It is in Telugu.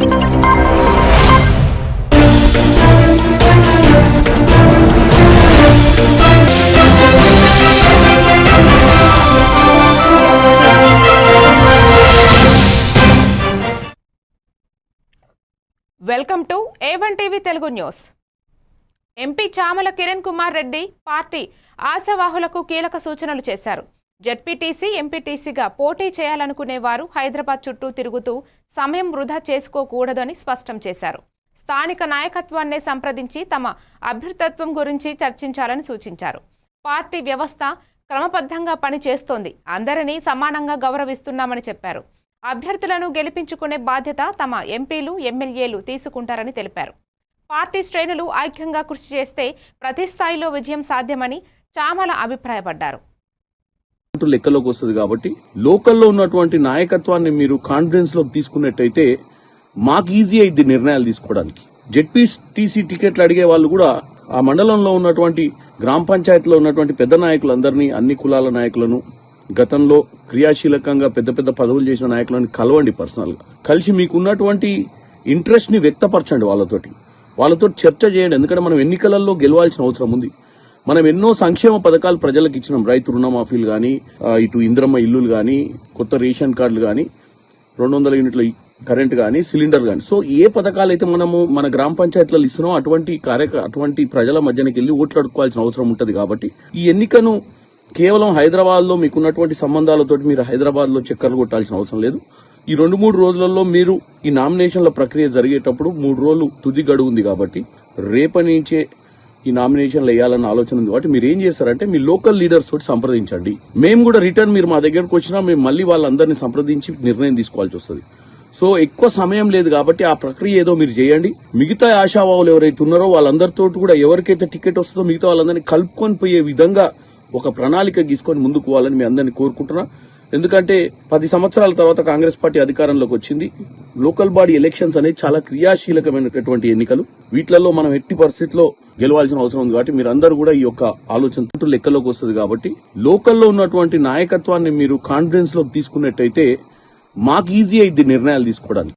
Welcome to A one TV Telugu news. MP Chamala Kiran Kumar Reddy party ఆశావాహులకు కీలక సూచనలు చేశారు. జడ్పీటీసీ ఎంపీటీసీగా పోటీ చేయాలనుకునే వారు హైదరాబాద్ చుట్టూ తిరుగుతూ సమయం వృధా చేసుకోకూడదని స్పష్టం చేశారు. స్థానిక నాయకత్వాన్నే సంప్రదించి తమ అభ్యర్థత్వం గురించి చర్చించాలని సూచించారు. పార్టీ వ్యవస్థ క్రమబద్ధంగా పనిచేస్తోంది. అందరినీ సమానంగా గౌరవిస్తున్నామని చెప్పారు. అభ్యర్థులను గెలిపించుకునే బాధ్యత తమ ఎంపీలు ఎమ్మెల్యేలు తీసుకుంటారని తెలిపారు. పార్టీ శ్రేణులు ఐక్యంగా కృషి చేస్తే ప్రతి స్థాయిలో విజయం సాధ్యమని చామల అభిప్రాయపడ్డారు. లెక్కలోకి వస్తుంది కాబట్టి లోకల్లో ఉన్నటువంటి నాయకత్వాన్ని మీరు కాన్ఫిడెన్స్లోకి తీసుకున్నట్టయితే మాకు ఈజీ అయింది నిర్ణయాలు తీసుకోవడానికి. జెడ్పీటీసీ టికెట్లు అడిగే వాళ్ళు కూడా ఆ మండలంలో ఉన్నటువంటి గ్రామ పంచాయతీలో ఉన్నటువంటి పెద్ద నాయకులందరినీ అన్ని కులాల నాయకులను గతంలో క్రియాశీలకంగా పెద్ద పెద్ద పదవులు చేసిన నాయకులను కలవండి పర్సనల్గా కలిసి మీకున్నటువంటి ఇంట్రెస్ట్ని వ్యక్తపరచండి వాళ్ళతోటి. వాళ్ళతో చర్చ చేయండి. ఎందుకంటే మనం ఎన్నికలలో గెలవాల్సిన అవసరం ఉంది. మనం ఎన్నో సంక్షేమ పథకాలు ప్రజలకు ఇచ్చినాం. రైతు రుణమాఫీలు కానీ ఇటు ఇంద్రమ్మ ఇల్లులు కానీ కొత్త రేషన్ కార్డులు కానీ రెండు వందల యూనిట్ల కరెంట్ కానీ సిలిండర్ కానీ సో ఏ పథకాలు అయితే మనము మన గ్రామ పంచాయతీలలో ఇస్తున్నామో అటువంటి కార్యక్ర అటువంటి ప్రజల మధ్యనకి వెళ్ళి ఓట్లు అడుక్కోవాల్సిన అవసరం ఉంటుంది కాబట్టి ఈ ఎన్నికను కేవలం హైదరాబాద్లో మీకున్నటువంటి సంబంధాలతోటి మీరు హైదరాబాద్లో చక్కర్లు కొట్టాల్సిన అవసరం లేదు. ఈ రెండు మూడు రోజులలో మీరు ఈ నామినేషన్ల ప్రక్రియ జరిగేటప్పుడు మూడు రోజులు తుది గడువు ఉంది కాబట్టి రేపటి నుంచే ఈ నామినేషన్లు వేయాలన్న ఆలోచన ఉంది. కాబట్టి మీరు ఏం చేస్తారంటే మీ లోకల్ లీడర్స్ తోటి సంప్రదించండి. మేము కూడా రిటర్న్ మీరు మా దగ్గరకు వచ్చినా మేము మళ్ళీ వాళ్ళందరినీ సంప్రదించి నిర్ణయం తీసుకోవాల్సి వస్తుంది. సో ఎక్కువ సమయం లేదు కాబట్టి ఆ ప్రక్రియ ఏదో మీరు చేయండి. మిగతా ఆశావాహులు ఎవరైతే ఉన్నారో వాళ్ళందరితో కూడా ఎవరికైతే టికెట్ వస్తుందో మిగతా వాళ్ళందరినీ కలుపుకొని పోయే విధంగా ఒక ప్రణాళిక గీసుకొని ముందుకు పోవాలని మీ అందరినీ కోరుకుంటున్నా. ఎందుకంటే పది సంవత్సరాల తర్వాత కాంగ్రెస్ పార్టీ అధికారంలోకి వచ్చింది. లోకల్ బాడీ ఎలక్షన్స్ అనేది చాలా క్రియాశీలకమైనటువంటి ఎన్నికలు. వీటిలలో మనం ఎట్టి పరిస్థితిలో గెలవాల్సిన అవసరం ఉంది కాబట్టి మీరందరూ కూడా ఈ యొక్క ఆలోచన లెక్కలోకి వస్తుంది కాబట్టి లోకల్లో ఉన్నటువంటి నాయకత్వాన్ని మీరు కాన్ఫిడెన్స్లోకి తీసుకున్నట్టయితే మాకు ఈజీ అయింది నిర్ణయాలు తీసుకోవడానికి.